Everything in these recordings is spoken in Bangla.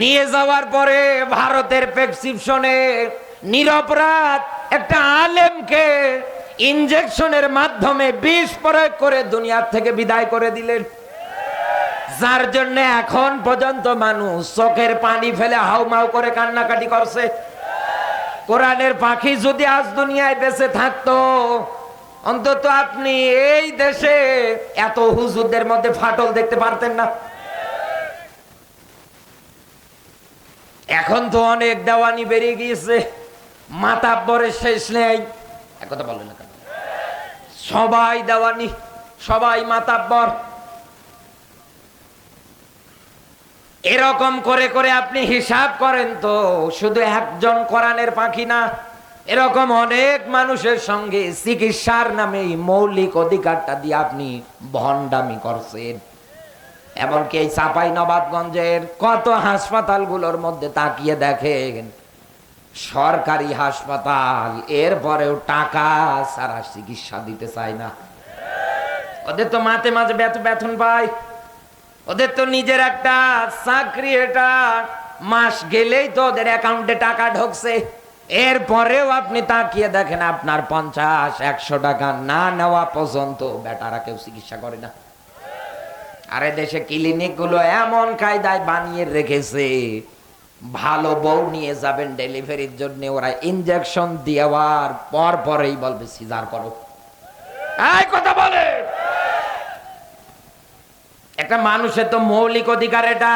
নিয়ে যাওয়ার পরে ভারতের প্রেসক্রিপশনে নিরপরাধ একটা আলেমকে ইনজেকশনের মাধ্যমে বিষ প্রয়োগ করে দুনিয়ার থেকে বিদায় করে দিলেন। যার জন্য এখন পর্যন্ত মানুষ চোখের পানি ফেলে হাউমাউ করে কান্নাকাটি করছে। কোরআনের পাখি যদি আজ দুনিয়ায় বেঁচে থাকতো, অন্তত আপনি এই দেশে এত হুজুরদের মধ্যে ফাটল দেখতে পারতেন না। এখন তো অনেক দেওয়ানি বেরিয়ে গিয়েছে। মাতাব্বরের শেষ নেই। একথা বলেন না সবাই দেওয়ানি, সবাই মাতাব্বর এরকম করে করে আপনি হিসাব করেন তো, শুধু একজন কোরআনের পাখি না, এরকম অনেক মানুষের সঙ্গে চিকিৎসার নামে মৌলিক অধিকারটা দিয়ে আপনি ভণ্ডামি করছেন। এমনকি এই চাপাই নবাবগঞ্জের কত হাসপাতালগুলোর মধ্যে তাকিয়ে দেখেন, সরকারি হাসপাতাল, এরপরেও টাকা সারা চিকিৎসা দিতে চায় না। ওদের তো মাঝে মাঝে বেত- বেতন পায়। ওদের তো নিজের একটা চাকরি, এটা মাস গেলেই তো ওদের অ্যাকাউন্টে টাকা ঢুকছে। এরপরেও আপনি তাকিয়ে দেখেন, আপনার পঞ্চাশ, একশো টাকা না নেওয়া পর্যন্ত বেটারা কেউ চিকিৎসা করে না। আরে দেশে ক্লিনিকগুলো এমন কায়দায় বানিয়ে রেখেছে, ভালো বউ নিয়ে যাবেন ডেলিভারির জন্য, ওরা ইনজেকশন দেওয়ার পর পরেই বলবে, সিজার করো। এই কথা বলে। একটা মানুষের তো মৌলিক অধিকার এটা।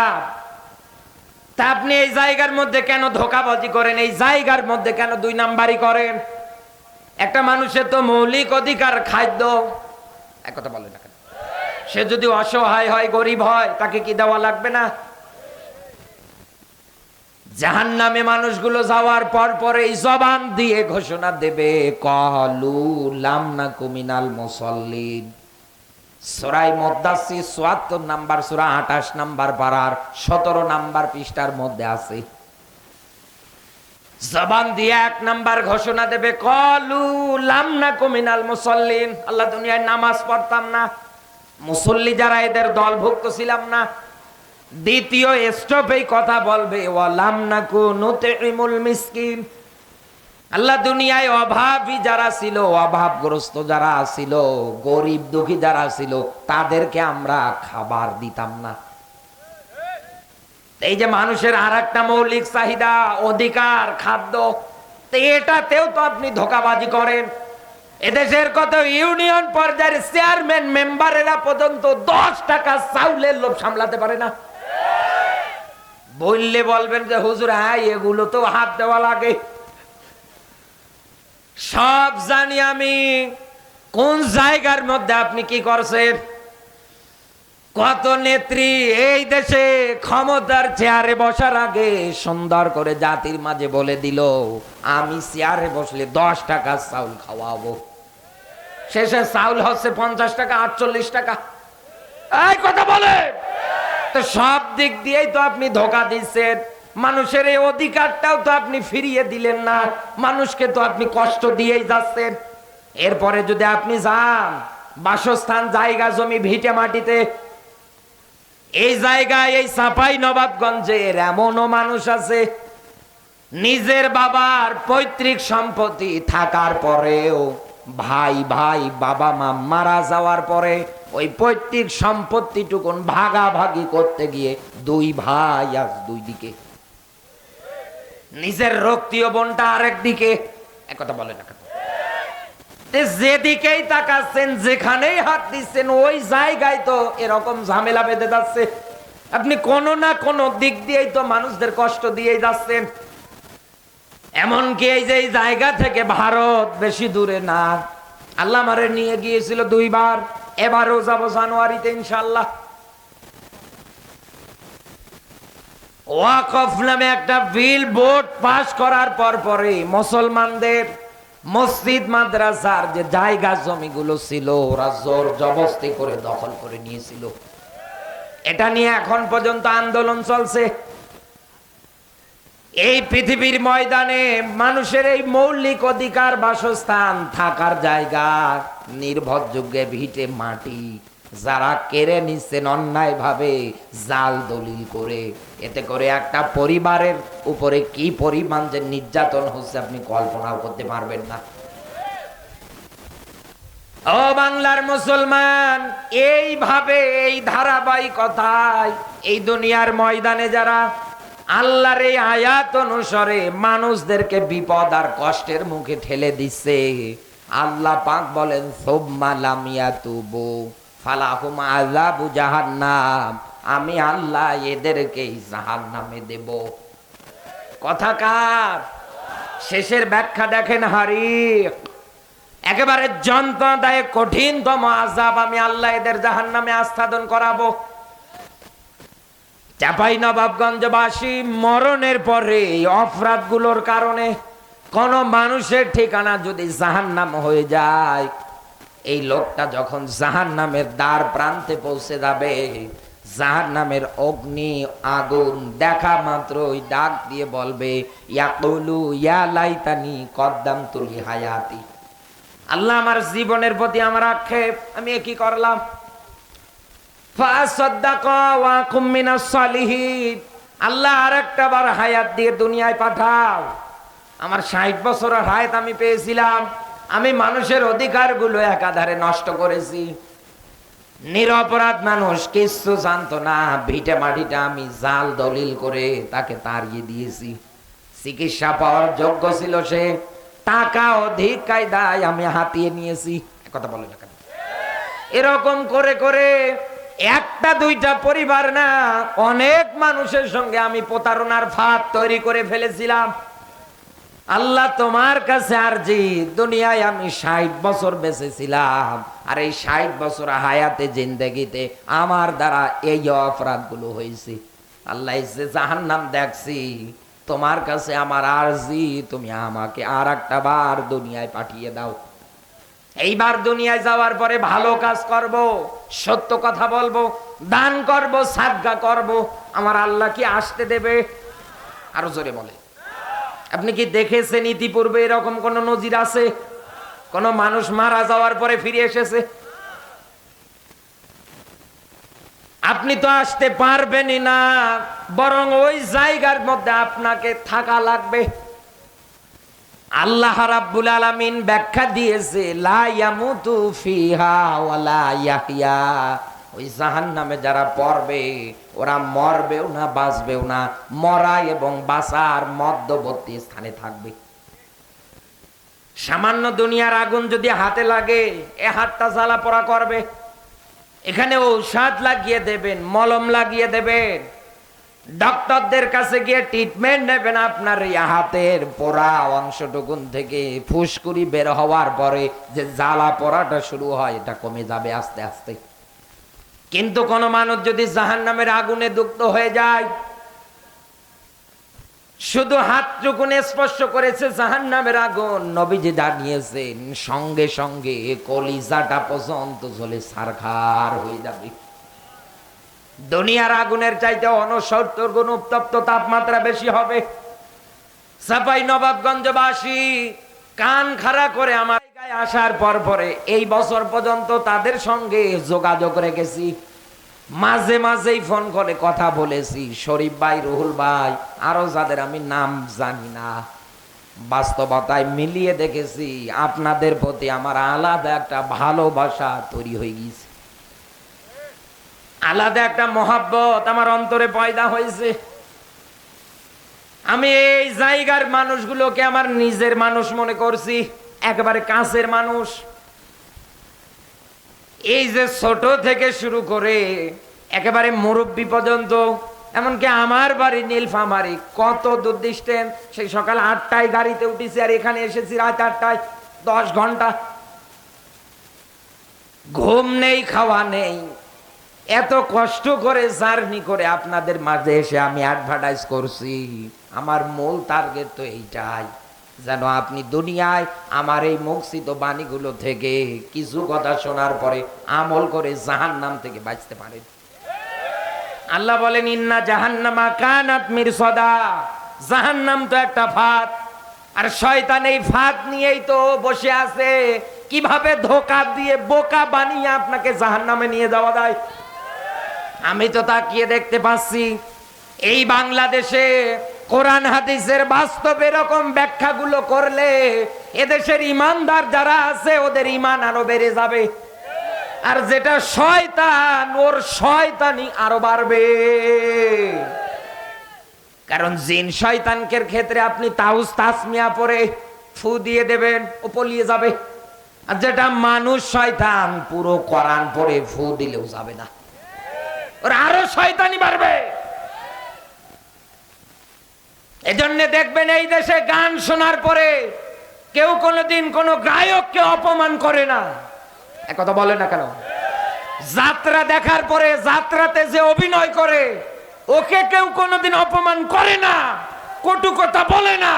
তা আপনি এই জায়গার মধ্যে কেন ধোকাবাজি করেন? এই জায়গার মধ্যে কেন দুই নাম্বারই করেন? একটা মানুষের তো মৌলিক অধিকার খাদ্য। এক কথা বলে না সে যদি অসহায় হয়, গরিব হয়, তাকে কি দেওয়া লাগবে না? জাহান নামে মানুষগুলো যাওয়ার পর পরে জবান দিয়ে ঘোষণা দেবে, কলু লামনা কুমিনাল মুসল্লিন। সুরাই মদ্দাসি চুয়াত্তর নাম্বার, সুরা আঠাশ নাম্বার পাড়ার সতেরো নাম্বার পৃষ্ঠার মধ্যে আছে। জবান দিয়ে এক নাম্বার ঘোষণা দেবে, কলু লামনা কুমিনাল মুসল্লিন। আল্লাহ দুনিয়ায় নামাজ পড়তাম না। মুসল্লি যারা এদের দলভুক্ত ছিলাম না, দ্বিতীয় স্টপেই কথা বলবে, ওয়ালাম নাকু নুতিমুল মিসকিন। আল্লাহ দুনিয়ায় অভাবী যারা ছিল, অভাবগ্রস্ত যারা ছিল, গরিব দুঃখী যারা ছিল, তাদেরকে আমরা খাবার দিতাম না। এই যে মানুষের আর একটা মৌলিক চাহিদা, অধিকার, খাদ্য, এটাতেও তো আপনি ধোকাবাজি করেন। এদেশের কত ইউনিয়ন পর্যায়ের চেয়ারম্যান মেম্বারেরা পর্যন্ত দশ টাকা চাউলের লোভ সামলাতে পারে না। বললে বলবেন যে, হুজুর হ্যাঁ এগুলো তো হাত দেওয়া লাগে। সব জানি আমি কোন জায়গার মধ্যে আপনি কি করছেন? কত নেত্রী এই দেশে ক্ষমতার চেয়ারে বসার আগে সুন্দর করে জাতির মাঝে বলে দিল, আমি চেয়ারে বসলে দশ টাকা চাউল খাওয়াবো। শেষে চাউল হচ্ছে পঞ্চাশ টাকা, আটচল্লিশ টাকা। এই কথা বলে। তো সব দিক দিয়েই তো আপনি ধোকা দিচ্ছেন। মানুষের এই অধিকারটাও তো আপনি ফিরিয়ে দিলেন না। মানুষকে তো আপনি কষ্ট দিয়েই যাচ্ছেন। এরপরে যদি আপনি যান, বাসস্থান, জায়গা, জমি, ভিটে, মাটিতে এই জায়গায়, এই সাপাই নবাবগঞ্জের এমনও মানুষ আছে, নিজের বাবার পৈতৃক সম্পত্তি থাকার পরেও ভাই ভাই, বাবা, মা মারা যাওয়ার পরে ওই পৈতৃক সম্পত্তিটুকুন ভাগাভাগি করতে গিয়ে দুই ভাই আজ দুই দিকে। নিজের রক্তীয় বোনটা আরেক দিকে। একথা বলে না যেদিকেই তাকাচ্ছেন, যেখানেই হাত দিচ্ছেন, ওই জায়গায় তো এরকম ঝামেলা বেঁধে যাচ্ছে। আপনি কোনো না কোনো দিক দিয়েই তো মানুষদের কষ্ট দিয়েই যাচ্ছেন। এমনকি এই যে জায়গা থেকে ভারত বেশি দূরে না। আল্লাহ মারে নিয়ে গিয়েছিল দুইবার। এবারও যাব জানুয়ারিতে ইনশাল্লাহ ওয়াকফ নামে একটা বিল বোর্ড পাস করার পর পরে মুসলমানদের মসজিদ, মাদ্রাসার যে জায়গা জমিগুলো ছিল, ওরা জোর জবস্তি করে দখল করে নিয়েছিল। এটা নিয়ে এখন পর্যন্ত আন্দোলন চলছে। এই পৃথিবীর ময়দানে মানুষের এই মৌলিক অধিকার বাসস্থান থাকার জায়গা, নির্ভরযোগ্য ভিটে মাটি যারা কেড়ে নিচ্ছেন অন্যায় ভাবে জাল দলিল করে। এতে করে একটা পরিবারের উপরে কি পরিমাণ যে নির্যাতন হচ্ছে আপনি কল্পনাও করতে পারবেন না। ও বাংলার মুসলমান, এইভাবে এই ধারাবাহিকতায় এই দুনিয়ার ময়দানে যারা আল্লাহর এই আয়াত অনুসারে মানুষদেরকে বিপদ আর কষ্টের মুখে ঠেলে দিচ্ছে, আল্লাহ পাক বলেন, সোম্মা লামিয়া তুবু ফালাহুম আযাবু জাহান্নাম। আমি আল্লাহ এদেরকেই জাহান্নামে দেব। কথাকার শেষের ব্যাখ্যা দেখেন হারিক। একেবারে যন্ত্রণাদায়ক, কঠিনতম আজাব আমি আল্লাহ এদের জাহান নামে আস্থাদন করাবো। চাপাই নবাবগঞ্জবাসী, মরণের পরে অপরাধগুলোর কারণে কোন মানুষের ঠিকানা যদি জাহান নাম হয়ে যায় এই লোকটা যখন জাহান নামের দ্বার প্রান্তে পৌঁছে যাবে জাহান নামের অগ্নি, আগুন দেখা মাত্রই ডাক দিয়ে বলবে, ইয়াকুলু ইয়া লাইতানি কদ্দাম তুলি হায়াতি। আল্লাহ আমার জীবনের প্রতি আমার আক্ষেপ, আমি কি করলাম? আল্লাহ আর একটা বার হায়াত দিয়ে দুনিয়ায় পাঠাও। আমার ষাট বছরের হায়াত আমি পেয়েছিলাম। আমি মানুষের অধিকারগুলো একাধারে নষ্ট করেছি। নিরপরাধ মানুষ কিচ্ছু জানতো না। ভিটে মাটিটা আমি জাল দলিল করে তাকে তাড়িয়ে দিয়েছি। চিকিৎসা পাওয়ার যোগ্য ছিল সে। টাকা অধিক কায়দায় আমি হাতিয়ে নিয়েছি। কথা বলে না এরকম করে করে একটা দুইটা পরিবার না, অনেক মানুষের সঙ্গে আমি প্রতারণার ফাঁদ তৈরি করে ফেলেছিলাম। আল্লাহ তোমার কাছে আরজি দুনিয়ায় আমি ষাট বছর বেঁচেছিলাম, আর এই ষাট বছর হায়াতে, জিন্দগিতে আমার দ্বারা এই অপরাধগুলো হয়েছে। আল্লাহ যে জাহান নাম দেখছি, তোমার কাছে আমার আরজি, তুমি আমাকে আর একটা বার দুনিয়ায় পাঠিয়ে দাও। এইবার দুনিয়ায় যাওয়ার পরে ভালো কাজ করব, সত্য কথা বলব, দান করব, সাদগা করব, আমার আল্লাহ কি আসতে দেবে? আরও জোরে বলে। আপনি কি দেখেছেন ইতিপূর্বে এরকম কোন নজির আছে? কোন মানুষ মারা যাওয়ার পরে ফিরে এসেছে? আপনি তো আসতে পারবেনই না, বরং ওই জায়গার মধ্যে আপনাকে থাকা লাগবে। আল্লাহ রাব্বুল আলামিন ব্যাখ্যা দিয়েছে, লা ইয়ামুতু ফিহা ওয়ালা ইয়াহইয়া। ওই জাহান্নামে যারা পড়বে, ওরা মরবেও না, বাঁচবেও না। মরা এবং বাঁচার মধ্যবর্তী স্থানে থাকবে। সামান্য দুনিয়ার আগুন যদি হাতে লাগে, এ হাতটা জ্বালা পড়া করবে। এখানে ঔষধ লাগিয়ে দেবেন, মলম লাগিয়ে দেবেন। ডক্টরদের কাছে গিয়ে ট্রিটমেন্ট নেবেন আপনার হাতের পোড়া অংশটুকুন থেকে। ফুসকুড়ি বের হওয়ার পরে যে জ্বালা পড়াটা শুরু হয়, এটা কমে যাবে আস্তে আস্তে। কিন্তু কোন মানুষ যদি জাহান নামের আগুনে দুগ্ধ হয়ে যায়, শুধু হাতটুকুন স্পর্শ করেছে জাহান নামের আগুন, নবীজি জানিয়েছেন, সঙ্গে সঙ্গে কলিজাটা পর্যন্ত চলে সারখার হয়ে যাবে। দুনিয়ার আগুনের চাইতে অনসত্তর গুণ উত্তপ্ত তাপমাত্রা বেশি হবে। সাপাই নবাবগঞ্জবাসী কান খাড়া করে আমার জায়গায় আসার পর পরে এই বছর পর্যন্ত তাদের সঙ্গে যোগাযোগ রেখেছি। মাঝে মাঝেই ফোন করে কথা বলেছি। শরীফ ভাই, রুহুল ভাই, আরও যাদের আমি নাম জানি না। বাস্তবতায় মিলিয়ে দেখেছি আপনাদের প্রতি আমার আলাদা একটা ভালোবাসা তৈরি হয়ে গিয়েছে। আলাদা একটা মহাব্বত আমার অন্তরে পয়দা হয়েছে। আমি এই জায়গার মানুষগুলোকে আমার নিজের মানুষ মনে করছি, একেবারে কাছের মানুষ। এই যে ছোট থেকে শুরু করে একেবারে মুরব্বী পর্যন্ত, এমনকি আমার বাড়ি নীলফামারি, কত দূর ডিস্টেন্স সেই সকাল আটটায় গাড়িতে উঠেছি আর এখানে এসেছি রাত আটটায়, দশ ঘণ্টা। ঘুম নেই, খাওয়া নেই। এত কষ্ট করে জার্নি করে আপনাদের মাঝে এসে আমি অ্যাডভার্টাইজ করছি। আমার মূল টার্গেট তো এইটাই, যেন আপনি দুনিয়ায় আমার এই মুখসিত বাণীগুলো থেকে কিছু কথা শোনার পরে আমল করে জাহান নাম থেকে বাঁচতে পারেন। আল্লাহ বলেন, ইন্না জাহান্নামা কানাত মির সদা জাহান্নাম তো একটা ফাঁদ, আর শয়তান এই ফাঁদ নিয়েই তো বসে আছে। কীভাবে ধোকা দিয়ে বোকা বানিয়ে আপনাকে জাহান্নামে নিয়ে যাওয়া যায়? আমি তো তাকিয়ে দেখতে পাচ্ছি, এই বাংলাদেশে কোরআন হাদিসের বাস্তব এরকম ব্যাখ্যাগুলো করলে এদেশের ইমানদার যারা আছে, ওদের ইমান আরও বেড়ে যাবে। আর যেটা শয়তান, ওর শয়তানি আরও বাড়বে। কারণ জিন শয়তানকের ক্ষেত্রে আপনি তাউস তাসমিয়া পরে ফু দিয়ে দেবেন, ও পলিয়ে যাবে। আর যেটা মানুষ শয়তান, পুরো কোরআন পরে ফু দিলেও যাবে না। ওর আরও শয়তানি বাড়বে। এজন্য দেখবেন এই দেশে গান শোনার পরে কেউ কোনোদিন কোনো গায়ককে অপমান করে না। কথা বলে না কেন? যাত্রা দেখার পরে যাত্রাতে যে অভিনয় করে, ওকে কেউ কোনোদিন অপমান করে না, কটু কথা বলে না।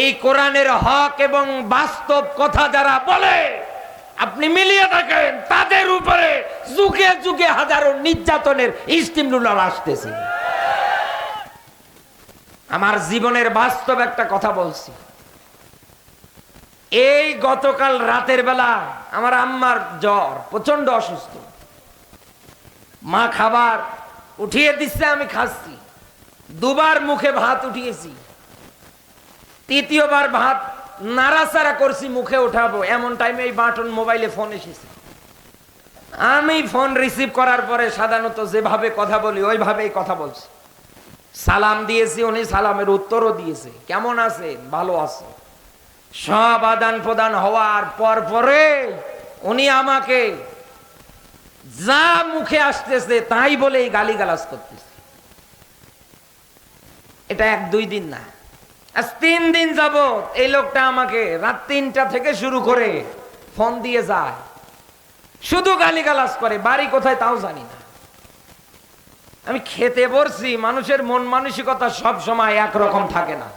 এই কোরআনের হক এবং বাস্তব কথা যারা বলে, আপনি মিলিয়ে থাকেন তাদের উপরে যুগে যুগে হাজারো নির্যাতনের স্টিম রুলার আসতেছে। আমার জীবনের বাস্তব একটা কথা বলছি। এই গতকাল রাতের বেলা আমার আম্মার জ্বর প্রচণ্ড অসুস্থ। মা খাবার উঠিয়ে দিচ্ছে, আমি খাচ্ছি। দুবার মুখে ভাত উঠিয়েছি। তৃতীয়বার ভাত নাড়াচাড়া করছি, মুখে উঠাবো। এমন টাইমে এই বাটন মোবাইলে ফোন এসেছে। আমি ফোন রিসিভ করার পরে সাধারণত যেভাবে কথা বলি, ওইভাবেই কথা বলছি। সালাম দিয়েছি, উনি সালামের উত্তরও দিয়েছে। কেমন আছে ভালো আছে সব আদান প্রদান হওয়ার পর পরে উনি আমাকে যা মুখে আসতেছে তাই বলেই গালি গালাজ করতেছে। এটা এক দুই দিন না, আজ তিন দিন যাব এই লোকটা আমাকে রাত তিনটা থেকে শুরু করে ফোন দিয়ে যায়। শুধু গালি গালাজ করে, বাড়ি কোথায় তাও জানি না। আমি খেতে বসছি মানুষের মন মানসিকতা সব সময় একরকম থাকে না।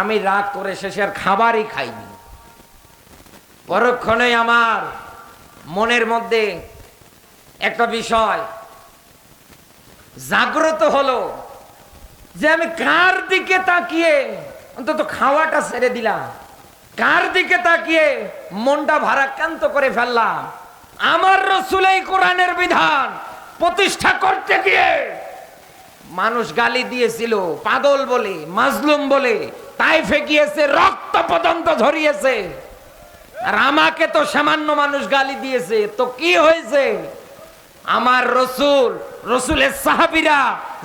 আমি রাগ করে শেষে আর খাবারই খাইনি। পরক্ষণে আমার মনের মধ্যে একটা বিষয় জাগ্রত হলো যে আমি কার দিকে তাকিয়ে, অন্তত খাওয়াটা ছেড়ে দিলাম। কার দিকে তাকিয়ে মনটা ভারাক্রান্ত করে ফেললাম। আমার রসুলেই কোরআনের বিধান। প্রতিষ্ঠা করতে গিয়ে মানুষ গালি দিয়েছিল, পাগল বলে, মাজলুম বলে, তাই ফেঁকিয়েছে, রক্ত পর্যন্ত ঝরিয়েছে। আর আমাকে তো সামান্য মানুষ গালি দিয়েছে, তো কি হয়েছে? আমার রসুল, রসুলের সাহাবিরা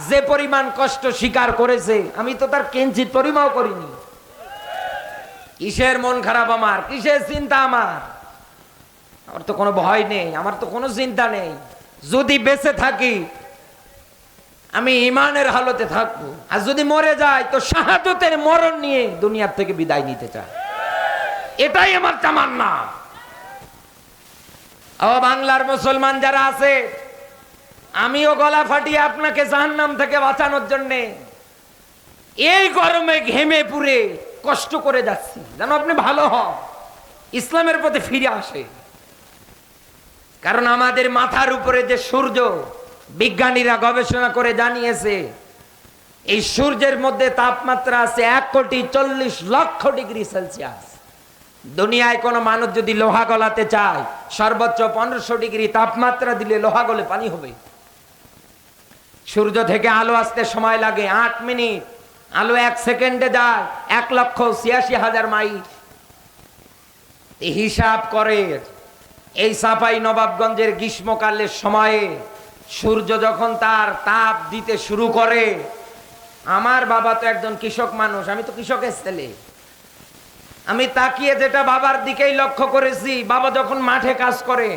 যে পরিমাণ কষ্ট স্বীকার করেছে, আমি তো তার কেঞ্চিত পরিমাও করিনি। কিসের মন খারাপ আমার? কিসের চিন্তা আমার? আমার তো কোনো ভয় নেই, আমার তো কোনো চিন্তা নেই। যদি বেঁচে থাকি, আমি ইমানের হালতে থাকব। আর যদি মরে যাই, তো শাহাদতের মরণ নিয়ে দুনিয়ার থেকে বিদায় নিতে চাই। এটাই আমার তামান্না। ও বাংলার মুসলমান যারা আছে, আমিও গলা ফাটিয়ে আপনাকে জাহান্নাম থেকে বাঁচানোর জন্যে এই গরমে ঘেমে পুড়ে কষ্ট করে যাচ্ছি। যেন আপনি ভালো হন। ইসলামের প্রতি ফিরে আসে কারণ আমাদের মাথার উপরে যে সূর্য বিজ্ঞানীরা গবেষণা করে জানিয়েছে, এই সূর্যের মধ্যে তাপমাত্রা আছে এক কোটি চল্লিশ লক্ষ ডিগ্রি সেলসিয়াস। দুনিয়ায় কোনো মানুষ যদি লোহা গলাতে চায়, সর্বোচ্চ পনেরোশো ডিগ্রি তাপমাত্রা দিলে লোহা গলে পানি হবে। সূর্য থেকে আলো আসতে সময় লাগে আট মিনিট, আলো এক সেকেন্ডে যায় এক লক্ষ ছিয়াশি হাজার মাইল। হিসাব করে এই সাপাই নবাবগঞ্জের গ্রীষ্মকালের সময়ে সূর্য যখন তার তাপ দিতে শুরু করে, আমার বাবা তো একজন কৃষক মানুষ, আমি তো কৃষকের ছেলে। আমি তাকিয়ে যেটা বাবার দিকেই লক্ষ্য করেছি, বাবা যখন মাঠে কাজ করে,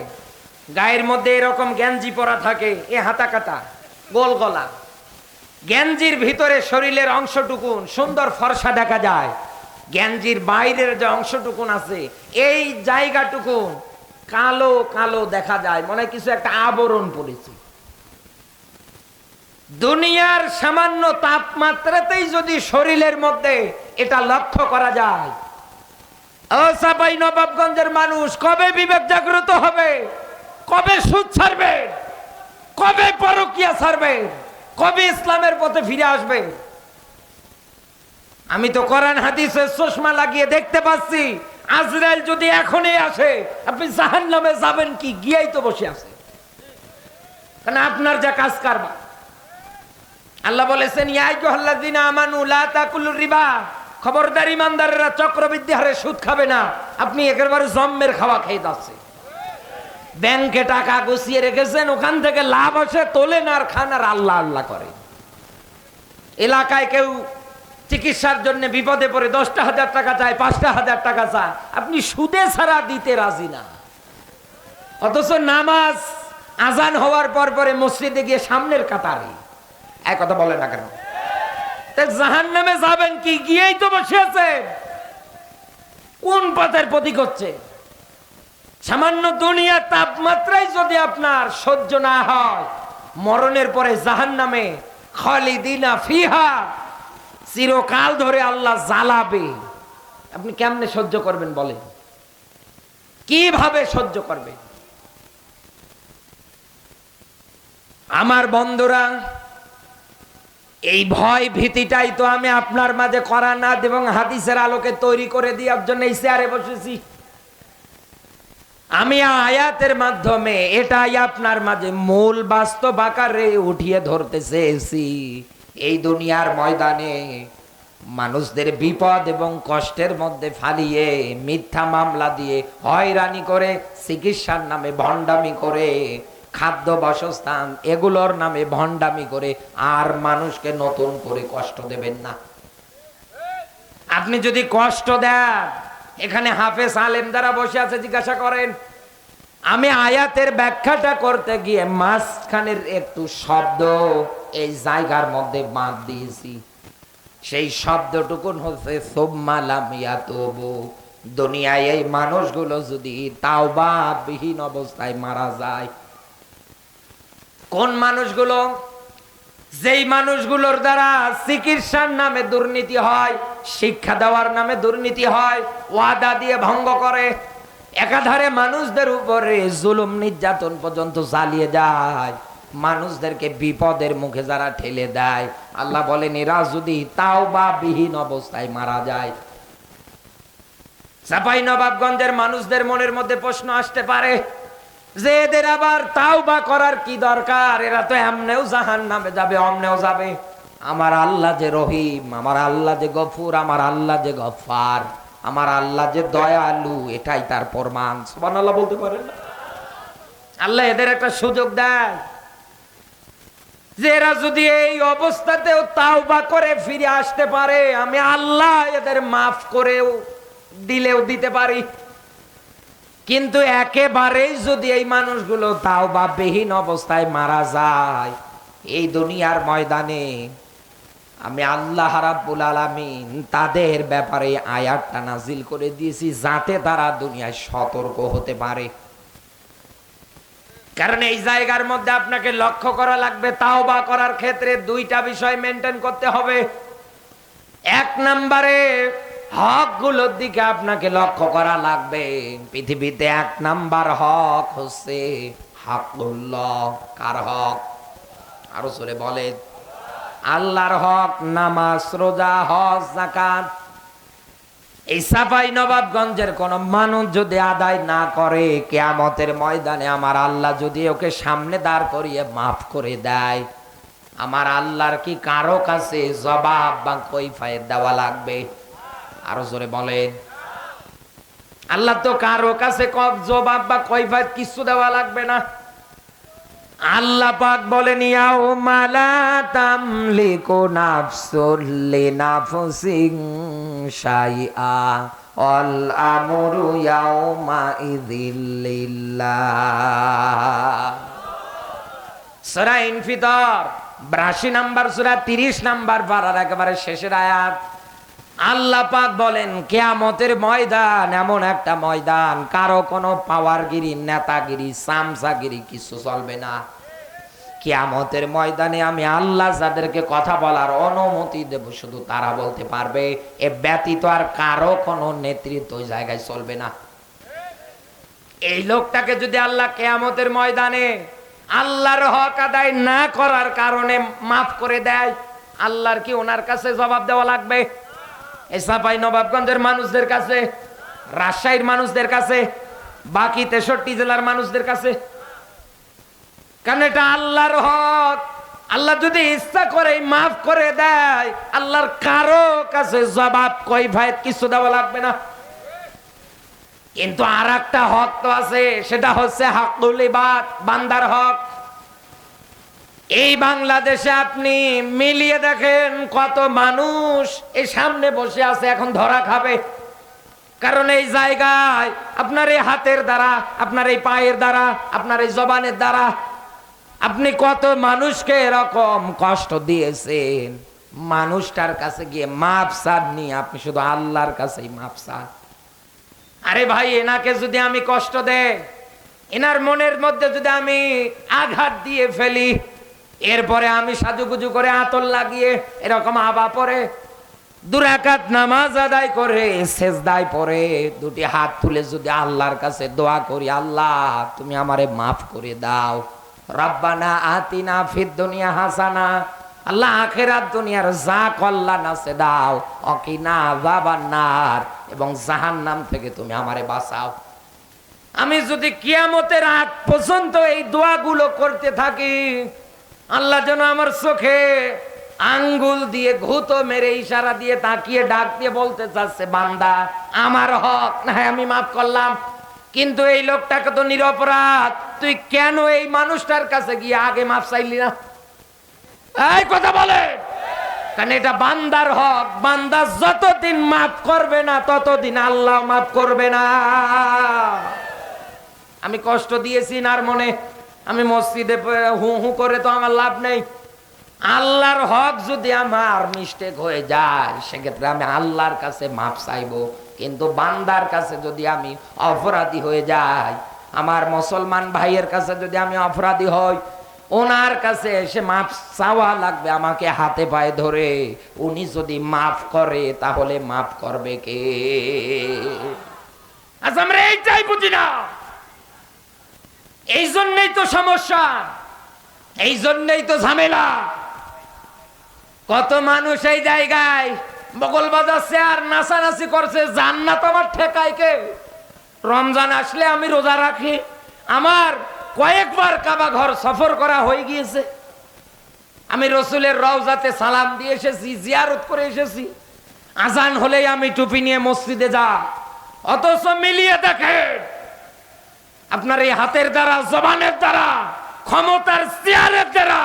গায়ের মধ্যে এরকম গ্যাঞ্জি পরা থাকে, এ হাতা কাটা, গোল গলা। গ্যাঞ্জির ভিতরে শরীরের অংশটুকুন, সুন্দর ফর্সা দেখা যায়। গ্যাঞ্জির বাইরের যে অংশটুকুন আছে, এই জায়গাটুকুন কালো কালো দেখা যায়, মনে কিছু একটা আবরণ পড়েছে। দুনিয়ার সামান্য তাপমাত্রাতেই যদি শরীরের মধ্যে এটা লক্ষ্য করা যায় নবাবগঞ্জের মানুষ কবে বিবেক জাগ্রত হবে? কবে সুদ ছাড়বে? কবে পরকিয়া ছাড়বে? কবে ইসলামের পথে ফিরে আসবে? আমি তো কোরআন, হাদিসের চশমা লাগিয়ে দেখতে পাচ্ছি আজরাইল যদি এখনই আসে, আপনি জাহান নামে যাবেন কি? গিয়াই তো বসে আছে। কারণ আপনার যা কাজ কারবার। আল্লাহ বলেছেন আমানু খবরদার ইমানদারেরা চক্রবৃদ্ধি হারে সুদ খাবে না। আপনি একেবারে খেয়ে ব্যাংকে টাকা গুছিয়ে রেখেছেন, ওখান থেকে লাভ তোলেন আর খান আর আল্লাহ করে এলাকায় কেউ চিকিৎসার জন্য বিপদে পড়ে দশটা হাজার টাকা চায়, পাঁচটা হাজার টাকা চায়। আপনি সুদে ছাড়া দিতে রাজি না। অথচ নামাজ আজান হওয়ার পর পরে মসজিদে গিয়ে সামনের কাতারে। এক কথা বলে না কেন? জাহান নামে যাবেন কি? গিয়েই তো বসে আছে কোন পথের প্রতীক হচ্ছে? সামান্য দুনিয়ার তাপমাত্রাই যদি আপনার সহ্য না হয়, মরণের পরে জাহান নামে খালিদিনা ফিহা চিরকাল ধরে আল্লাহ জ্বালাবে। আপনি কেমনে সহ্য করবেন বলেন? কীভাবে সহ্য করবেন? আমার বন্ধুরা, এই ভয় ভীতিটাই তো আমি আপনার মাঝে করা না এবং হাদিসের আলোকে তৈরি করে দেওয়ার জন্য এই চেয়ারে বসেছি। আমি আয়াতের মাধ্যমে এটাই আপনার মাঝে মূল বাস্তব আকারে উঠিয়ে ধরতে চেয়েছি। এই দুনিয়ার ময়দানে মানুষদের বিপদ এবং কষ্টের মধ্যে ফালিয়ে মিথ্যা মামলা দিয়ে হয়রানি করে, চিকিৎসার নামে ভণ্ডামি করে, খাদ্য বাসস্থান এগুলোর নামে ভণ্ডামি করে, আর মানুষকে নতুন করে কষ্ট দেবেন না। আপনি যদি কষ্ট দেন, এখানে হাফেজ আলেম দ্বারা বসে আছে, জিজ্ঞাসা করেন, আমি আয়াতের ব্যাখ্যাটা করতে গিয়ে মাঝখানের একটু শব্দ এই জায়গার মধ্যে বাঁধ দিয়েছি। সেই শব্দটুকুন হচ্ছে সোম্মালামিয়া তবু দুনিয়ায় এই মানুষগুলো যদি তাওবা বিহীন অবস্থায় মারা যায়, কোন মানুষগুলো? যেই মানুষগুলোর দ্বারা চিকিৎসার নামে দুর্নীতি হয়, শিক্ষা দেওয়ার নামে দুর্নীতি হয়, ওয়াদা দিয়ে ভঙ্গ করে, একাধারে মানুষদের উপরে জুলুম নির্যাতন পর্যন্ত চালিয়ে যায়। মানুষদেরকে বিপদের মুখে যারা ঠেলে দেয়, আল্লাহ বলেন, এরা যদি তাও বা বিহীন অবস্থায় মারা যায়। চাপাই নবাবগঞ্জের মানুষদের মনের মধ্যে প্রশ্ন আসতে পারে, যে এদের আবার তাও বা করার কি দরকার? এরা তো এমনেও জাহান নামে যাবে, অমনেও যাবে। আমার আল্লাহ যে রহিম, আমার আল্লাহ যে গফুর, আমার আল্লাহ যে গফার, আমার আল্লাহ যে দয়ালু, এটাই তার প্রমাণ। সুবান আল্লাহ বলতে পারেন আল্লাহ এদের একটা সুযোগ দেয়। যে এরা যদি এই অবস্থাতেও তাও বা করে ফিরে আসতে পারে, আমি আল্লাহ এদের মাফ করেও দিলেও দিতে পারি। কিন্তু একেবারেই যদি এই মানুষগুলো তাও বা বিহীন অবস্থায় মারা যায়, এই দুনিয়ার ময়দানে আমি আল্লাহ রাব্বুল আলামিন তাদের ব্যাপারে আয়াতটা নাজিল করে দিয়েছি, যাতে তারা দুনিয়ায় সতর্ক হতে পারে। কারণ এই জায়গার মধ্যে আপনাকে লক্ষ্য করা লাগবে তাও বা করার ক্ষেত্রে দুইটা বিষয় মেনটেন করতে হবে। এক নম্বরে হকগুলোর দিকে আপনাকে লক্ষ্য করা লাগবে। পৃথিবীতে এক নাম্বার হক হচ্ছে কার হক? আরও সরে বলে আল্লাহর হক, নামাজ, রোজা, হজ জাকাত এই সাফাই নবাবগঞ্জের কোন মানুষ যদি আদায় না করে, কেয়ামতের ময়দানে আমার আল্লাহ যদি ওকে সামনে দাঁড় করিয়ে মাফ করে দেয়, আমার আল্লাহর কি কারও কাছে জবাব বা কৈফায়ের দেওয়া লাগবে? আরও জোরে বলেন। আল্লাহ তো কারও কাছে জবাব বা কৈফায়ের কিছু দেওয়া লাগবে না। আল্লাহ পাক বলেন ইয়াও মালা তামলিকু নাফসুল লিনাফসিন অল আমরু ইয়াউমা ইযিল্লিল্লাহ সূরা ইনফিতর 82 নাম্বার সূরা 30 নাম্বার পারার একেবারে শেষের আয়াত। আল্লাহ পাক বলেন, কেয়ামতের ময়দান এমন একটা ময়দান, কারও কোনো পাওয়ারগিরি নেতাগিরি, সামসাগিরি, কিছু চলবে না। কেয়ামতের ময়দানে আমি আল্লাহ যাদেরকে কথা বলার অনুমতি দেব, শুধু তারা বলতে পারবে, এ ব্যতীত আর কারও কোনো নেতৃত্ব ওই জায়গায় চলবে না। এই লোকটাকে যদি আল্লাহ কেয়ামতের ময়দানে আল্লাহর হক আদায় না করার কারণে মাফ করে দেয়, আল্লাহর কি ওনার কাছে জবাব দেওয়া লাগবে? এই নবাবগঞ্জের মানুষদের কাছে, রাজশাহীর মানুষদের কাছে, বাকি তেষট্টি জেলার মানুষদের কাছে কারণ এটা আল্লাহর হক আল্লাহ যদি ইচ্ছা করে মাফ করে দেয়, আল্লাহর কারও কাছে জবাব কই ভাই, কিছু দেওয়া লাগবে না। কিন্তু আর একটা হক তো আছে, সেটা হচ্ছে হাকুল বান্দার হক। এই বাংলাদেশে আপনি মিলিয়ে দেখেন কত মানুষ এই সামনে বসে আছে, এখন ধরা খাবে। কারণ এই জায়গায় আপনার এই হাতের দ্বারা, আপনার এই পায়ের দ্বারা, আপনার এই জবানের দ্বারা আপনি কত মানুষকে এরকম কষ্ট দিয়েছেন? মানুষটার কাছে গিয়ে মাপ চাননি আপনি শুধু আল্লাহর কাছেই মাপ চান আরে ভাই, এনাকে যদি আমি কষ্ট দেই, এনার মনের মধ্যে যদি আমি আঘাত দিয়ে ফেলি, এরপরে আমি সাজুগুজু করে আতর লাগিয়ে এরকম আবা পরে, দুরাকাত নামাজ আদায় করে, সেজদায় পরে দুটি হাত তুলে যদি আল্লাহর কাছে দোয়া করি, আল্লাহ তুমি আমারে মাফ করে দাও। রব্বানা আতিনা ফিদ দুনিয়া হাসানা, আল্লাহ আখেরাত দুনিয়ার যা কল্যাণ আছে দাও, অকিনা বাবান্নার এবং জাহান্নাম থেকে তুমি আমারে বাঁচাও। আমি যদি কিয়ামতের আগ পর্যন্ত এই দোয়াগুলো করতে থাকি, আল্লাহ যেন আমার চোখে আঙ্গুল দিয়ে ঘুত মেরে ইশারা দিয়ে তাকিয়ে ডাক দিয়ে বলতে চাচ্ছে, বান্দা, আমার হক না আমি মাফ করলাম কিন্তু এই লোকটাকে তো নিরপরাধ। তুই কেন এই মানুষটার কাছে গিয়ে আগে মাফ চাইলি না? এই কথা বলে এটা বান্দার হক। বান্দা যতদিন মাফ করবে না, ততদিন আল্লাহ মাফ করবে না। আমি কষ্ট দিয়েছি নার মনে, আমি মসজিদে হু হু করে তো আমার লাভ নেই। আল্লাহর হক যদি আমার মিস্টেক হয়ে যায়, সেক্ষেত্রে আমি আল্লাহর কাছে মাপ চাইব। কিন্তু বান্দার কাছে যদি আমি অপরাধী হয়ে যাই, আমার মুসলমান ভাইয়ের কাছে যদি আমি অপরাধী হই, ওনার কাছে এসে মাফ চাওয়া লাগবে আমাকে হাতে পায়ে ধরে। উনি যদি মাফ করে, তাহলে মাফ করবে কে? আচ্ছা আমরা এইটাই বুঝি না। এই জন্যই তো সমস্যা, এই জন্যই তো ঝামেলা। কত মানুষ এই জায়গায় বগল বাজাচ্ছে আর নাচানাচি করছে, জান্নাত আমার ঠেকায় কে? রমজান আসলে আমি রোজা রাখি। আমার কয়েকবার কাবা ঘর সফর করা হয়ে গিয়েছে। আমি রসুলের রওজাতে সালাম দিয়ে এসেছি, জিয়ারত করে এসেছি। আজান হলেই আমি টুপি নিয়ে মসজিদে যা। অথচ মিলিয়ে দেখে আপনার এই হাতের দ্বারা, জবানের দ্বারা, ক্ষমতার চেয়ারের দ্বারা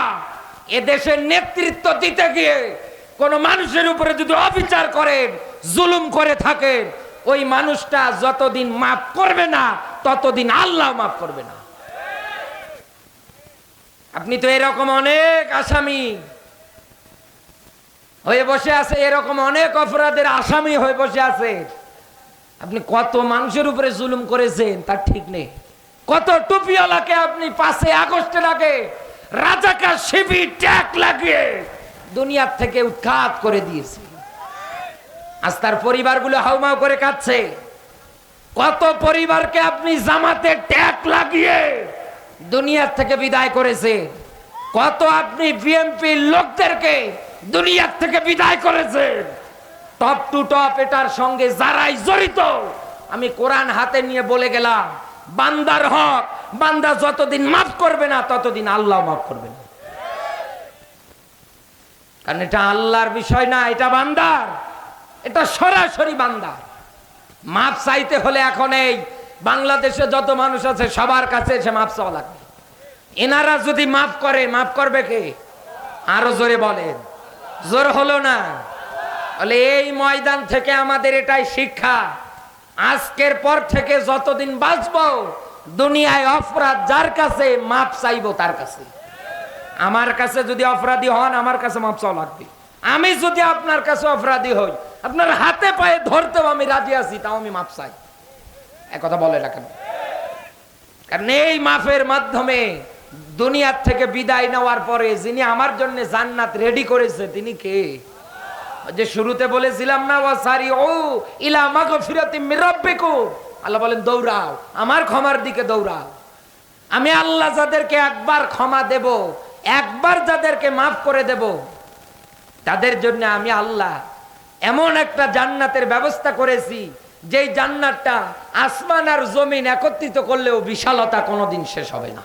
এদেশের নেতৃত্ব দিতে গিয়ে কোন মানুষের উপরে যদি অবিচার করেন জুলুম করে থাকেন ওই মানুষটা যতদিন মাফ করবে না, ততদিন আল্লাহ মাফ করবে না। আপনি তো এরকম অনেক আসামি হয়ে বসে আছে, এরকম অনেক অপরাধের আসামি হয়ে বসে আছে। আপনি কত মানুষের উপরে জুলুম করেছেন তার ঠিক নেই। কত টুপিওয়ালাকে আপনি পাশে আগস্টের আগে রাজাকার শিবির ট্যাগ লাগিয়ে দুনিয়ার থেকে উৎখাত করে দিয়েছে। আজ তার পরিবারগুলো হাউমাউ করে কাঁদছে। কত পরিবারকে আপনি জামাতে ট্যাগ লাগিয়ে দুনিয়ার থেকে বিদায় করেছে। কত আপনি বিএমপি লোকদেরকে দুনিয়ার থেকে বিদায় করেছেন টপ টু টপ এটার সঙ্গে যারাই জড়িত, আমি কোরআন হাতে নিয়ে বলে গেলাম, বান্দার হক, বান্দা যতদিন মাফ করবে না, ততদিন আল্লাহ মাফ করবে না কারণ এটা আল্লাহর বিষয় না, এটা বান্দার। এটা সরাসরি বান্দার। মাপ চাইতে হলে এখন এই বাংলাদেশে যত মানুষ আছে, সবার কাছে এসে মাপ চাওয়া লাগবে। এনারা যদি মাফ করে মাফ করবে কে? আরও জোরে বলেন। জোর হলো না? বলে এই ময়দান থেকে আমাদের এটাই শিক্ষা। আজকের পর থেকে যতদিন বাঁচবো, দুনিয়ায় অপরাধ যার কাছে, মাপ চাইব তার কাছে। আমার কাছে যদি অপরাধী হন, আমার কাছে মাপ চাওয়া লাগবে। আমি যদি আপনার কাছে অপরাধী হই, আপনার হাতে পায়ে ধরতেও আমি রাজি আছি, তাও আমি মাপ চাই। বলে না কেন? কারণ এই মাফের মাধ্যমে দুনিয়ার থেকে বিদায় নেওয়ার পরে যিনি আমার জন্য জান্নাত রেডি করেছে, তিনি কে? যে শুরুতে বলেছিলাম না ও ওয়াসারি ও ইলা মাগফিরাতি মির রাব্বিকুম। আল্লাহ বলেন, দৌড়াও, আমার ক্ষমার দিকে দৌড়াও। আমি আল্লাহ যাদেরকে একবার ক্ষমা দেব একবার যাদেরকে মাফ করে দেব, তাদের জন্য আমি আল্লাহ এমন একটা জান্নাতের ব্যবস্থা করেছি, যেই জান্নাতটা আসমান আর জমিন একত্রিত করলেও বিশালতা কোনোদিন শেষ হবে না।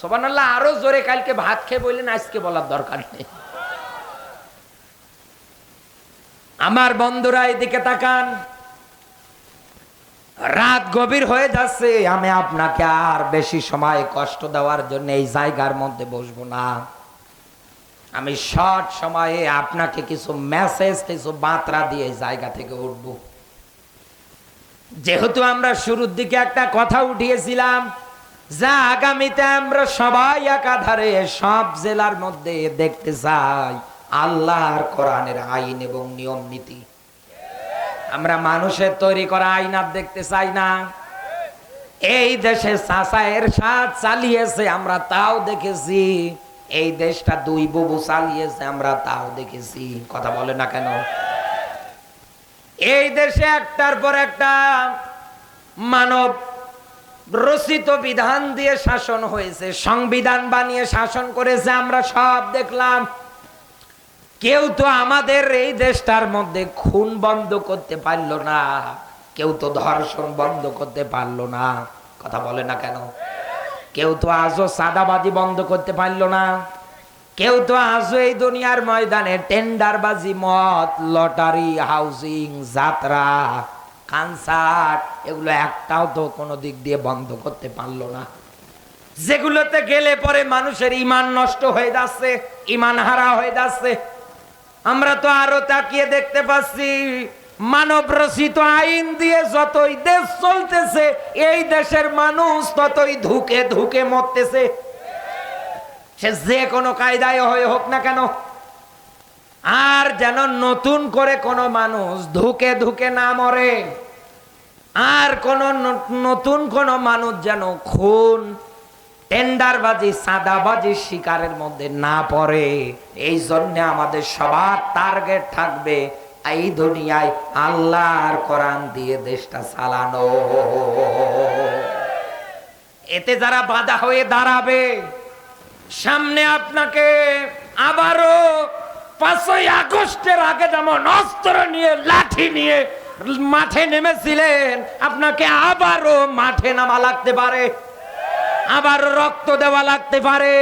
সোবান আল্লাহ আরও জোরে কালকে ভাত খেয়ে বললেন, আজকে বলার দরকার নেই। আমার বন্ধুরা, এদিকে তাকান। রাত গভীর হয়ে যাচ্ছে, আমি আপনাকে আর বেশি সময় কষ্ট দেওয়ার জন্য এই জায়গার মধ্যে বসবো না। আমি শর্ট সময়ে আপনাকে কিছু মেসেজ কিছু বার্তা দিয়ে এই জায়গা থেকে উঠব। যেহেতু আমরা শুরুর দিকে একটা কথা উঠিয়েছিলাম, যা আগামীতে আমরা সবাই একাধারে সব জেলার মধ্যে দেখতে চাই, আল্লাহর কোরআনের আইন এবং নিয়ম নীতি। আমরা মানুষের তৈরি করা আইন আর দেখতে চাই না। এই দেশে চাষায়ের সাথ চালিয়েছে, আমরা তাও দেখেছি। এই দেশটা দুই বুবু চালিয়েছে, আমরা তাও দেখেছি। কথা বলে না কেন? এই দেশে একটার পর একটা মানব রচিত বিধান দিয়ে শাসন হয়েছে, সংবিধান বানিয়ে শাসন করেছে, আমরা সব দেখলাম। কেউ তো আমাদের এই দেশটার মধ্যে খুন বন্ধ করতে পারল না। কেউ তো ধর্ষণ বন্ধ করতে পারল না। কথা বলে না কেন? কেউ তো আজও সাদাবাজি বন্ধ করতে পারল না। কেউ তো আজও এই দুনিয়ার ময়দানে টেন্ডারবাজি, মদ, লটারি, হাউজিং, যাত্রা, কনসার্ট, এগুলো একটাও তো কোনো দিক দিয়ে বন্ধ করতে পারল না। যেগুলোতে গেলে পরে মানুষের ইমান নষ্ট হয়ে যাচ্ছে, ইমান হারা হয়ে যাচ্ছে। আমরা তো আরও তাকিয়ে দেখতে পাচ্ছি মানব রচিত আইন দিয়ে যতই দেশ চলতেছে, এই দেশের মানুষ ততই ধুকে ধুকে মরতেছে। সে যে কোনো কায়দায় হয়ে হোক না কেন, আর যেন নতুন করে কোনো মানুষ ধুকে ধুকে না মরে, আর কোন নতুন কোন মানুষ যেন খুন টেন্ডারবাজি, সাদাবাজি শিকারের মধ্যে না পড়ে। এই জন্য আমাদের সবার টার্গেট থাকবে, এই দুনিয়ায় আল্লাহর কোরআন দিয়ে দেশটা চালানো। এতে যারা বাধা হয়ে দাঁড়াবে, সামনে আপনাকে আবারও পাঁচই আগস্টের আগে যেমন অস্ত্র নিয়ে, লাঠি নিয়ে মাঠে নেমেছিলেন, আপনাকে আবারও মাঠে নামা লাগতে পারে। আবার রক্ত দেওয়া লাগতে পারে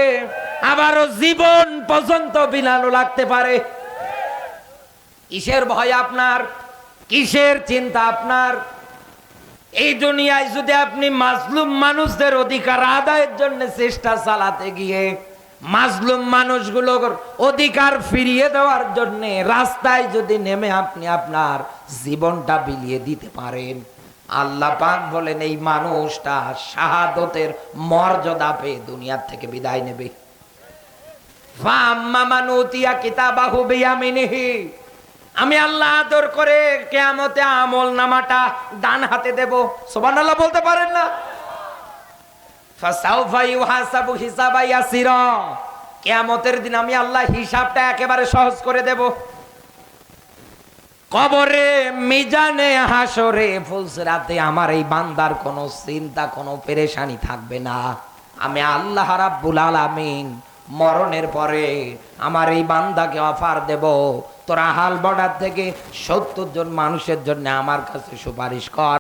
আবারও জীবন পর্যন্ত বিলানো লাগতে পারে। কিসের ভয় আপনার? কিসের চিন্তা আপনার? এই দুনিয়ায় যদি আপনি মাজলুম মানুষদের অধিকার আদায়ের জন্য চেষ্টা চালাতে গিয়ে মাজলুম মানুষগুলোর অধিকার ফিরিয়ে দেওয়ার জন্য রাস্তায় যদি নেমে আপনি আপনার জীবনটা বিলিয়ে দিতে পারেন আল্লাহ পাক বলেন, এই মানুষটা শাহাদতের মর্যাদা পেয়ে দুনিয়ার থেকে বিদায় নেবে। আমি আল্লাহ আদর করে কেয়ামতে আমল নামাটা ডান হাতে দেব। সুবহানাল্লাহ বলতে পারেন না? কিয়ামতের দিন আমি আল্লাহ হিসাবটা একেবারে সহজ করে দেব। কবরে, মিজানে হাসরে ফুলসরাতে আমার এই বান্দার কোনো চিন্তা, কোনো পেরেশানি থাকবে না। আমি আল্লাহ রাব্বুল আলামিন মরণের পরে আমার এই বান্দাকে অফার দেব। তোরা হাল বর্ডার থেকে সত্তর জন মানুষের জন্য আমার কাছে সুপারিশ কর।